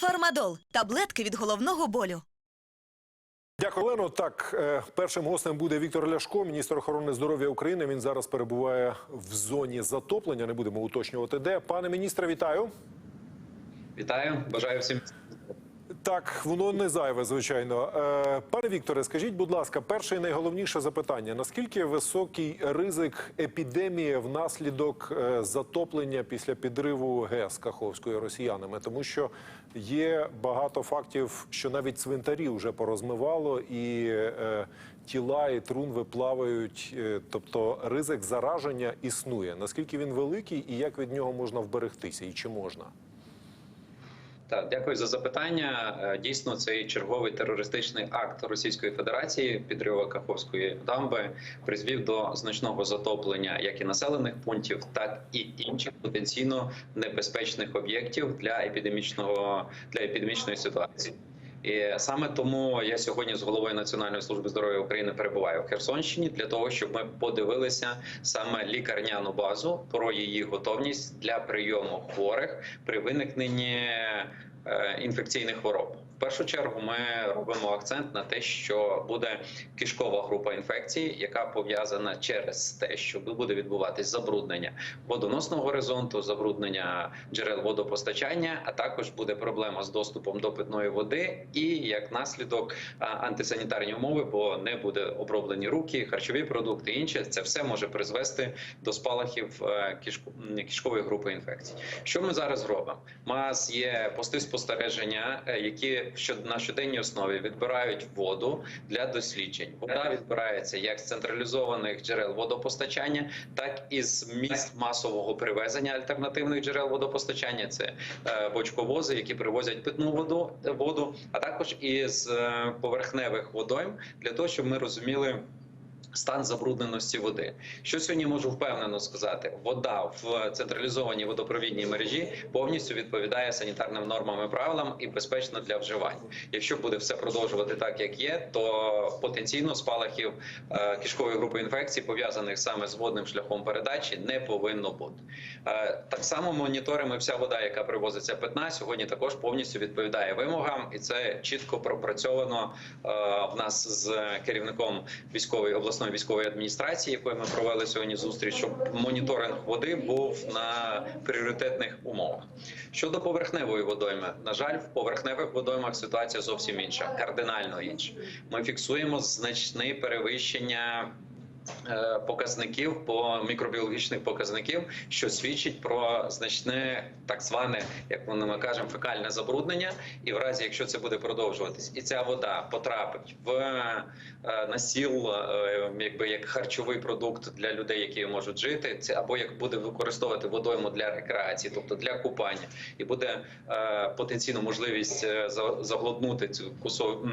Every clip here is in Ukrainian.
Фармадол таблетки від головного болю. Дякую, Олено. Так, е, першим гостем буде Віктор Ляшко, міністр охорони здоров'я України. Він зараз перебуває в зоні затоплення. Не будемо уточнювати, де. Пане міністре, вітаю. Вітаю, бажаю всім. Так, воно не зайве, звичайно. Е, Пане Вікторе, скажіть, будь ласка, перше і найголовніше запитання: наскільки високий ризик епідемії внаслідок е, затоплення після підриву ГЕС Каховської росіянами? Тому що є багато фактів, що навіть цвинтарі вже порозмивало, і е, тіла і трунви плавають. Тобто ризик зараження існує. Наскільки він великий, і як від нього можна вберегтися, і чи можна? Так, дякую за запитання. Е, Дійсно, цей черговий терористичний акт Російської Федерації підрива Каховської дамби призвів до значного затоплення як і населених пунктів, так і інших потенційно небезпечних об'єктів для епідемічного для епідемічної ситуації. І саме тому я сьогодні з головою Національної служби здоров'я України перебуваю в Херсонщині для того, щоб ми подивилися саме лікарняну базу про її готовність для прийому хворих при виникненні е, інфекційних хвороб. Першу чергу ми робимо акцент на те, що буде кишкова група інфекцій, яка пов'язана через те, що буде відбуватись забруднення водоносного горизонту, забруднення джерел водопостачання, а також буде проблема з доступом до питної води, і як наслідок антисанітарні умови, бо не буде оброблені руки, харчові продукти, інше це все може призвести до спалахів е, кишкової групи інфекцій. Що ми зараз робимо? У нас є пости спостереження, е, які що- на щоденній основі відбирають воду для досліджень. Вода відбирається як з централізованих джерел водопостачання, так і з міст масового привезення альтернативних джерел водопостачання. Це е, бочковози, які привозять питну воду, воду, а також із е, поверхневих водойм для того, щоб ми розуміли. Стан забрудненості води. Що сьогодні можу впевнено сказати? Вода в централізованій водопровідній мережі повністю відповідає санітарним нормам і правилам і безпечно для вживання. Якщо буде все продовжувати так, як є, то потенційно спалахів е, кишкової групи інфекцій, пов'язаних саме з водним шляхом передачі, не повинно бути. Е, так само моніторимо вся вода, яка привозиться питна, сьогодні також повністю відповідає вимогам, і це чітко пропрацьовано е, в нас з керівником військової обласної військової адміністрації, якою ми провели сьогодні зустріч, щоб моніторинг води був на пріоритетних умовах. Щодо поверхневої водойми, на жаль, в поверхневих водоймах ситуація зовсім інша, кардинально інша. Ми фіксуємо значне перевищення. Е, Показників по мікробіологічних показників, що свідчить про значне так зване, як ми кажемо, фекальне забруднення, і в разі, якщо це буде продовжуватись, і ця вода потрапить в е, насіл, е, якби як харчовий продукт для людей, які можуть жити, це або як буде використовувати водойму для рекреації, тобто для купання, і буде потенційно можливість заглотнути цю кусок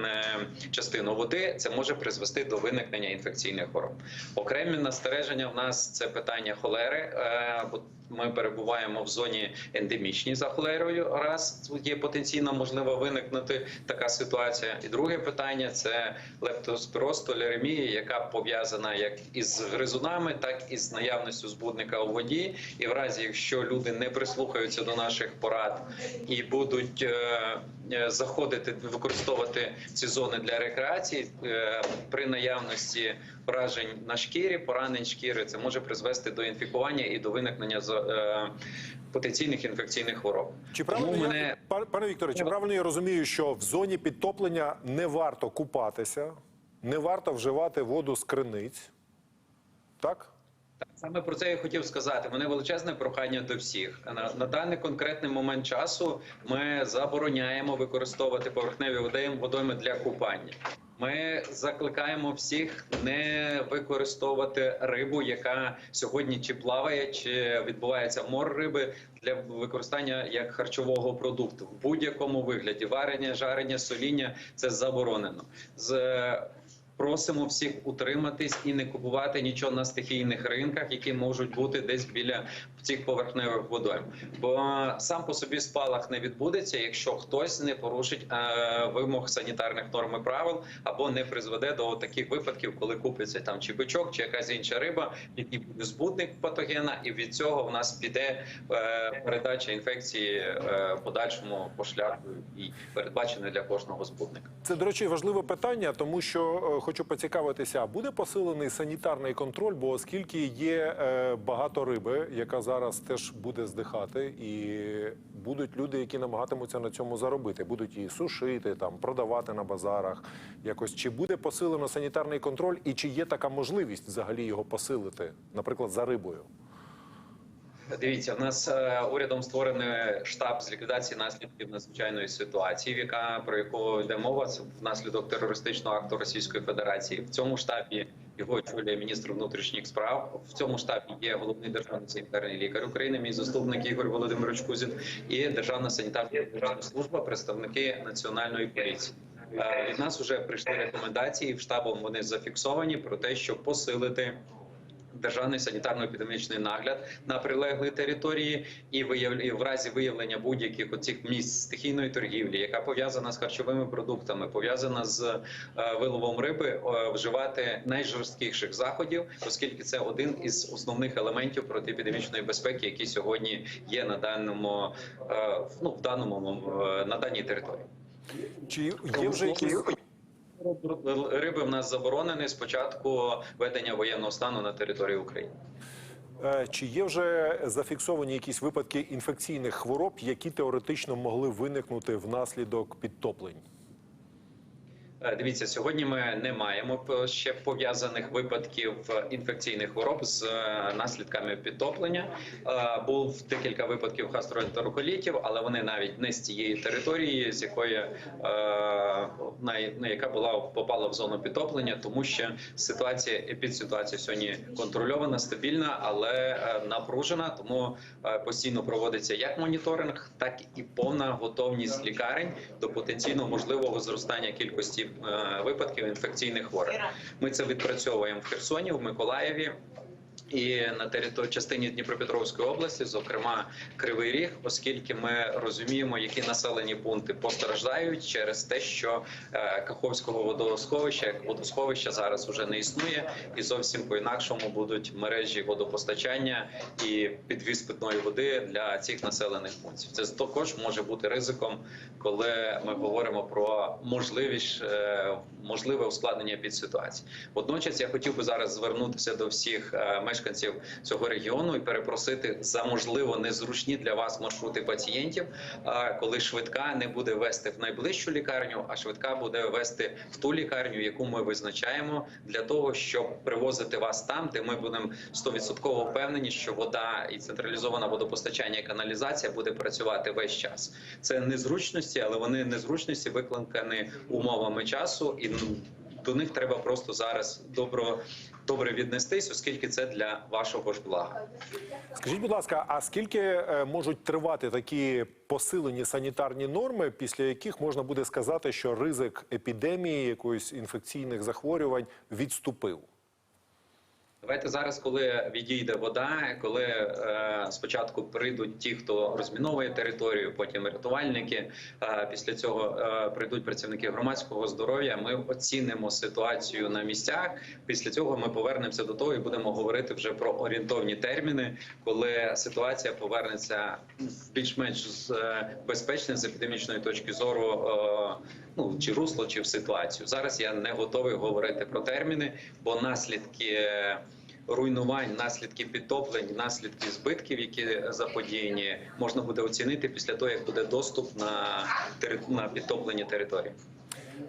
частину води, це може призвести до виникнення інфекційних хвороб. Окремі настереження в нас це питання холери. е, бо Ми перебуваємо в зоні ендемічній за холерою. Раз є потенційно можливо виникнути така ситуація. І друге питання це лептоспіроз, толеремія, яка пов'язана як із гризунами, так і з наявністю збудника у воді. І в разі, якщо люди не прислухаються до наших порад і будуть е, е, заходити використовувати ці зони для рекреації е, при наявності вражень на шкірі, поранень шкіри, це може призвести до інфікування і до виникнення потенційних інфекційних хвороб. Чи Тому правильно я, мене пане Вікторе, чи правильно я розумію, що в зоні підтоплення не варто купатися, не варто вживати воду з криниць? Так? Саме про це я хотів сказати. Мене величезне прохання до всіх. На, на даний конкретний момент часу ми забороняємо використовувати поверхневі водойми для купання. Ми закликаємо всіх не використовувати рибу, яка сьогодні чи плаває, чи відбувається мор риби для використання як харчового продукту в будь-якому вигляді. Варення, жарення, соління це заборонено. З Просимо всіх утриматись і не купувати нічого на стихійних ринках, які можуть бути десь біля цих поверхневих водойм. Бо сам по собі спалах не відбудеться, якщо хтось не порушить е, вимог санітарних норм і правил або не призведе до таких випадків, коли купиться там чи бичок, чи якась інша риба, який буде збутник патогена, і від цього в нас піде е, передача інфекції е, подальшому по шляху і передбачений для кожного збутника. Це, до речі, важливе питання, тому що е, хочу поцікавитися, буде посилений санітарний контроль, бо оскільки є е, багато риби, яка зараз теж буде здихати, і будуть люди, які намагатимуться на цьому заробити, будуть її сушити, там продавати на базарах. Якось чи буде посилено санітарний контроль, і чи є така можливість взагалі його посилити, наприклад, за рибою? Дивіться, в нас е, урядом створений штаб з ліквідації наслідків надзвичайної ситуації, яка про яку йде мова внаслідок терористичного акту Російської Федерації. В цьому штабі його очолює міністр внутрішніх справ. В цьому штабі є головний державний санітарний лікар України, мій заступник Ігор Володимирович Кузін, і державна санітарна служба, представники національної поліції. Е, Від нас вже прийшли рекомендації в штабом. Вони зафіксовані про те, щоб посилити державний санітарно-епідемічний нагляд на прилеглій території, і в разі виявлення будь-яких оцих місць стихійної торгівлі, яка пов'язана з харчовими продуктами, пов'язана з е, виловом риби, е, вживати найжорсткіших заходів, оскільки це один із основних елементів протиепідемічної безпеки, які сьогодні є на даному е, ну в даному на даній території. Чи є вже якісь Риби в нас заборонені з початку ведення воєнного стану на території України. Е, Чи є вже зафіксовані якісь випадки інфекційних хвороб, які теоретично могли виникнути внаслідок підтоплень? Е, Дивіться, сьогодні ми не маємо ще пов'язаних випадків е, інфекційних хвороб з е, наслідками підтоплення. Був декілька випадків гастроентероколітів, але вони навіть не з цієї території, з якої на, яка була попала в зону підтоплення, тому що ситуація епідситуація сьогодні контрольована, стабільна, але напружена. Тому постійно проводиться як моніторинг, так і повна готовність лікарень до потенційно можливого зростання кількості випадків інфекційних хворих. Ми це відпрацьовуємо в Херсоні, в Миколаєві. І на території частині Дніпропетровської області, зокрема Кривий Ріг, оскільки ми розуміємо, які населені пункти постраждають через те, що е, Каховського водосховища як водосховища зараз уже не існує, і зовсім по інакшому будуть мережі водопостачання і підвіз питної води для цих населених пунктів. Це також може бути ризиком, коли ми говоримо про можливість е, можливе ускладнення під ситуації. Водночас я хотів би зараз звернутися до всіх е, мешканців цього регіону і перепросити за можливо незручні для вас маршрути пацієнтів, коли швидка не буде вести в найближчу лікарню, а швидка буде вести в ту лікарню, яку ми визначаємо для того, щоб привозити вас там, де ми будемо 100% впевнені, що вода і централізоване водопостачання і каналізація буде працювати весь час. Це незручності, але вони незручності викликані умовами часу, і до них треба просто зараз добро добре віднестись, оскільки це для вашого ж блага. Скажіть, будь ласка, а скільки е, можуть тривати такі посилені санітарні норми, після яких можна буде сказати, що ризик епідемії якоїсь інфекційних захворювань відступив? Давайте зараз, коли відійде вода, коли е, спочатку прийдуть ті, хто розміновує територію, потім рятувальники. Е, після цього е, прийдуть працівники громадського здоров'я. Ми оцінимо ситуацію на місцях. Після цього ми повернемося до того і будемо говорити вже про орієнтовні терміни, коли ситуація повернеться більш-менш е, з епідемічної точки зору. Е, ну чи русло, чи в ситуацію. Зараз я не готовий говорити про терміни, бо наслідки. Руйнувань, наслідки підтоплень, наслідки збитків, які заподіяні, можна буде оцінити після того, як буде доступ на на підтоплені території.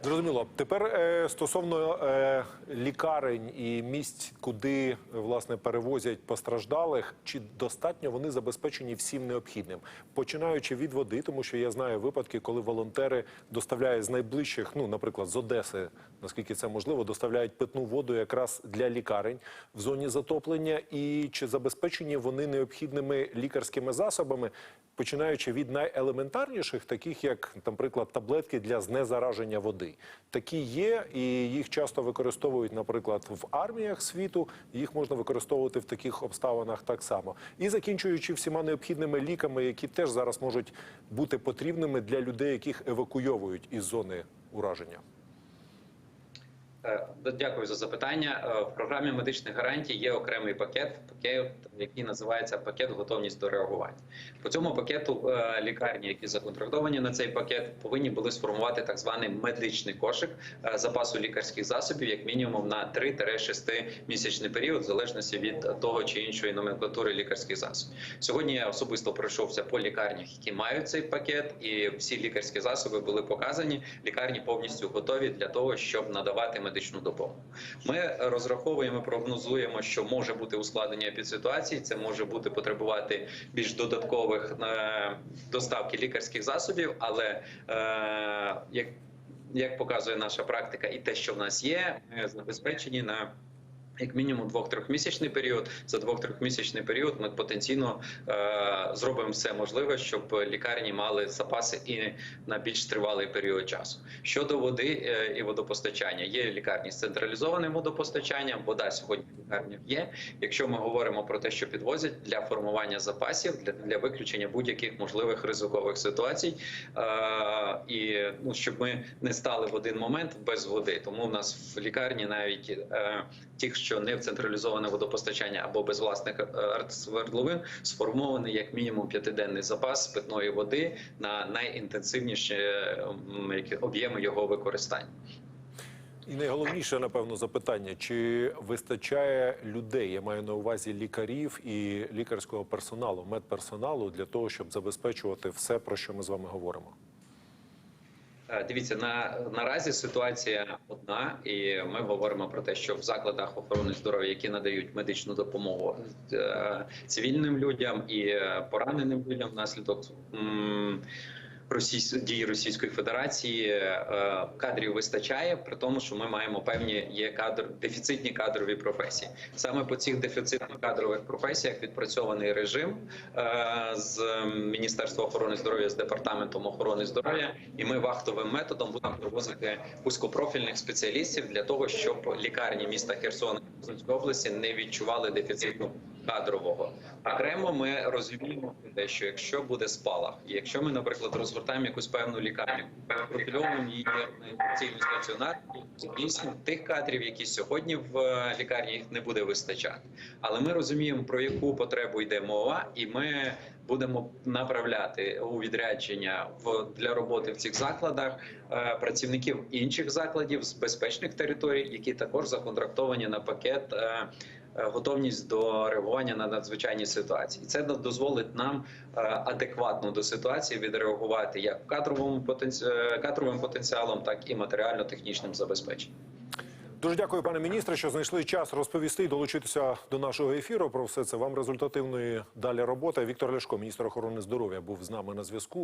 Зрозуміло. Тепер е, стосовно е, лікарень і місць, куди власне перевозять постраждалих, чи достатньо вони забезпечені всім необхідним, починаючи від води, тому що я знаю випадки, коли волонтери доставляють з найближчих, ну наприклад, з Одеси, наскільки це можливо, доставляють питну воду якраз для лікарень в зоні затоплення, і чи забезпечені вони необхідними лікарськими засобами, починаючи від найелементарніших, таких як, наприклад, таблетки для знезараження води. Такі є, і їх часто використовують, наприклад, в арміях світу. Їх можна використовувати в таких обставинах так само. І закінчуючи всіма необхідними ліками, які теж зараз можуть бути потрібними для людей, яких евакуйовують із зони ураження. Е, Дякую за запитання. Е, В програмі медичних гарантій є окремий пакет, пакет, який називається пакет готовність до реагування. По цьому пакету е, лікарні, які законтрактовані на цей пакет, повинні були сформувати так званий медичний кошик запасу лікарських засобів, як мінімум на 3-6 місячний період, в залежності від того чи іншої номенклатури лікарських засобів. Сьогодні я особисто пройшовся по лікарнях, які мають цей пакет, і всі лікарські засоби були показані. Лікарні повністю готові для того, щоб надавати медичну допомогу. Ми розраховуємо, прогнозуємо, що може бути ускладнення під ситуації. Це може бути потребувати більш додаткових е, доставки лікарських засобів, але е, як як показує наша практика, і те, що в нас є, ми забезпечені на як мінімум двох-трьохмісячний період. За двох-трьохмісячний період ми потенційно е, зробимо все можливе, щоб лікарні мали запаси і на більш тривалий період часу. Щодо води е, і водопостачання, є лікарні з централізованим водопостачанням. Вода сьогодні в лікарнях є. Якщо ми говоримо про те, що підвозять для формування запасів, для, для виключення будь-яких можливих ризикових ситуацій, е, і ну щоб ми не стали в один момент без води. Тому в нас в лікарні навіть е, тих, що не в централізоване водопостачання або без власних е, свердловин, сформований як мінімум п'ятиденний запас питної води на найінтенсивніші е, об'єми його використання. І найголовніше, напевно, запитання: чи вистачає людей? Я маю на увазі лікарів і лікарського персоналу, медперсоналу для того, щоб забезпечувати все, про що ми з вами говоримо. Е, Дивіться, на наразі ситуація одна, і ми говоримо про те, що в закладах охорони здоров'я, які надають медичну допомогу е, цивільним людям і е, пораненим людям внаслідок російсь... дії Російської Федерації, е, кадрів вистачає, при тому, що ми маємо певні є кадр дефіцитні кадрові професії. Саме по цих дефіцитних кадрових професіях відпрацьований режим е, з Міністерства охорони здоров'я з департаментом охорони здоров'я, і ми вахтовим методом будемо привозити вузькопрофільних спеціалістів для того, щоб лікарні міста Херсон і Херсонської області не відчували дефіциту кадрового. Окремо ми розуміємо те, що якщо буде спалах, якщо ми, наприклад, розгортаємо якусь певну лікарню, профільовуємо її інфекційний стаціонар, дійсно тих кадрів, які сьогодні в е, лікарні їх не буде вистачати. Але ми розуміємо про яку потребу йде мова, і ми будемо направляти у відрядження в для роботи в цих закладах е, працівників інших закладів з безпечних територій, які також законтрактовані на пакет. е, е, Готовність до реагування на надзвичайні ситуації, це дозволить нам адекватно до ситуації відреагувати як кадровим потенціалом, так і матеріально-технічним забезпеченням. Дуже дякую, пане міністре, що знайшли час розповісти і долучитися до нашого ефіру. Про все це вам результативної далі роботи. Віктор Ляшко, міністр охорони здоров'я, був з нами на зв'язку.